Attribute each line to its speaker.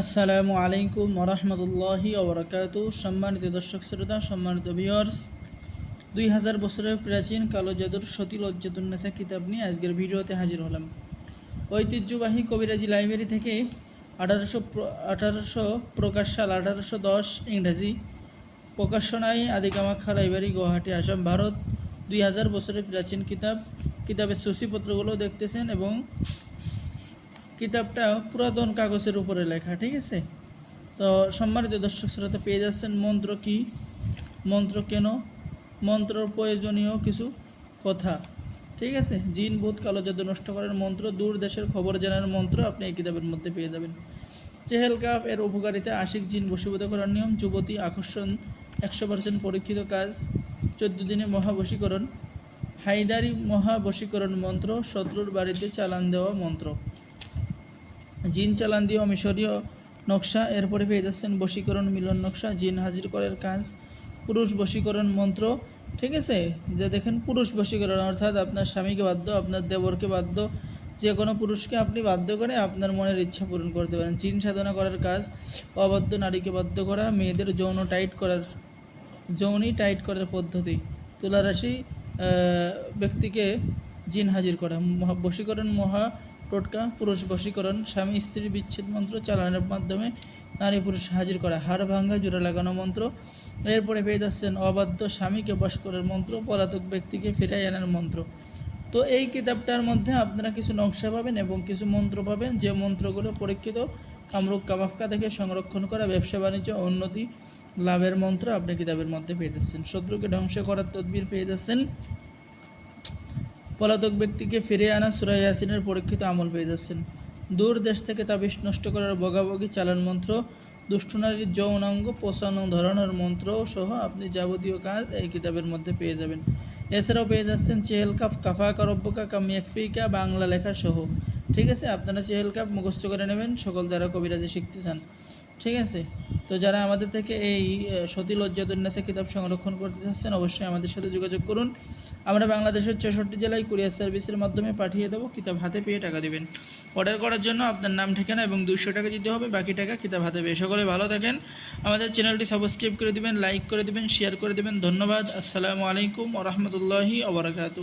Speaker 1: আসসালামু আলাইকুম ওরহমতুল্লাহি ওবরাকাতু। সম্মানিত দর্শক শ্রোতা, সম্মানিত ভিউয়ার্স দুই হাজার বছরের প্রাচীন কালো জাদুর সতী লজ্জাতুন্নেসা কিতাব নিয়ে আজকের ভিডিওতে হাজির হলাম। ঐতিহ্যবাহী কবিরাজি লাইব্রেরি থেকে আঠারোশো আঠারোশো প্রকাশ সাল আঠারোশো দশ ইংরাজি প্রকাশনায় আদিকামাখ্যা লাইব্রেরি, গুয়াহাটি, আসাম, ভারত, দুই হাজার বছরের প্রাচীন কিতাব। কিতাবের সূচিপত্রগুলো দেখতেছেন এবং কিতাবটা পুরাতন কাগজের উপরে লেখা, ঠিক আছে? তো সম্মানিত দর্শক শ্রোতা, পেয়ে যাচ্ছেন মন্ত্র কি? মন্ত্র কেন? মন্ত্রর প্রয়োজনীয় কিছু কথা, ঠিক আছে? জিন ভূত কালো জাদু নষ্ট করার মন্ত্র, দূর দেশের খবর জানার মন্ত্র আপনি এই কিতাবের মধ্যে পেয়ে যাবেন। চেহেল কাপ এর উপকারিতা, আশিক জিন বশীভূত করার নিয়ম, যুবতী আকর্ষণ, একশো পার্সেন্ট পরীক্ষিত কাজ, চোদ্দ দিনে মহাবশীকরণ হাইদারি মহাবশীকরণ মন্ত্র, শত্রুর বাড়িতে চালান দেওয়া মন্ত্র। জিন চালান দিয়ে মিশরীয় নকশা এরপরে পেয়ে যাচ্ছেন বশীকরণ মিলন নকশা, জিন হাজির করার কাজ, পুরুষ বশীকরণ মন্ত্র, ঠিক আছে? যে দেখেন পুরুষ বশীকরণ, অর্থাৎ আপনার স্বামীকে বাধ্য, আপনার দেবরকে বাধ্য, যে কোনো পুরুষকে আপনি বাধ্য করে আপনার মনের ইচ্ছা পূরণ করতে পারেন। জিন সাধনা করার কাজ, অবাধ্য নারীকে বাধ্য করা, মেয়েদের যৌন টাইট করার যৌনি টাইট করার পদ্ধতি। তুলারাশি ব্যক্তিকে জিন হাজির করা। মহা, বশীকরণ মহা টোটকা পুরুষ বশীকরণ, স্বামী স্ত্রী বিচ্ছেদ মন্ত্র চালানোর মাধ্যমে নারী পুরুষ হাজির করা। হাড় ভাঙ্গা জোড়া লাগানো মন্ত্র। এরপরে পেয়ে যাচ্ছেন অবাধ্য স্বামীকে বশ করার মন্ত্র, পলাতক ব্যক্তিকে ফিরাই আনার মন্ত্র। তো এই কিতাবটার মধ্যে আপনারা কিছু নকশা পাবেন এবং কিছু মন্ত্র পাবেন। যে মন্ত্রগুলো পরীক্ষিত কামরূপ কামাফকা থেকে সংরক্ষণ করা, ব্যবসা বাণিজ্য, উন্নতি, লাভের মন্ত্র আপনি কিতাবের মধ্যে পেয়ে যাচ্ছেন। শত্রুকে ধ্বংস করার তদবির পেয়ে যাচ্ছেন। পলাতক ব্যক্তিকে ফিরে আনা সুরাই ইয়াসিনের পরীক্ষিত আমল পেয়ে যাচ্ছেন। দূর দেশ থেকে তাবিজ নষ্ট করার বগাবগি চালান মন্ত্র দুষ্টনারীর যৌনাঙ্গ পোষানো ধরনের মন্ত্র সহ আপনি যাবতীয় কাজ এই কিতাবের মধ্যে পেয়ে যাবেন। এছাড়াও পেয়ে যাচ্ছেন চেহেল কাফ কাফা করব্বকা কামিয়াকফিকা বাংলা লেখা সহ। ঠিক আছে? আপনারা চেহেল কাপ মুখস্থ করে নেবেন, সকল যারা কবিরাজি শিখতে চান ঠিক আছে? তো যারা আমাদের থেকে এই সতী লজ্জাতুন্নাসে কিতাব সংরক্ষণ করতে চাচ্ছেন, অবশ্যই আমাদের সাথে যোগাযোগ করুন। আমরা বাংলাদেশের চৌষট্টি জেলায় কুরিয়ার সার্ভিসের মাধ্যমে পাঠিয়ে দেবো, কিতাব হাতে পেয়ে টাকা দেবেন। অর্ডার করার জন্য আপনার নাম, ঠিকানা এবং দুশো টাকা দিতে হবে, বাকি টাকা কিতাব হাতে পেয়ে। সকলে ভালো থাকেন। আমাদের চ্যানেলটি সাবস্ক্রাইব করে দেবেন, লাইক করে দিবেন, শেয়ার করে দেবেন। ধন্যবাদ। আসসালামু আলাইকুম ওরহমতুল্লাহি ওবরাকাতু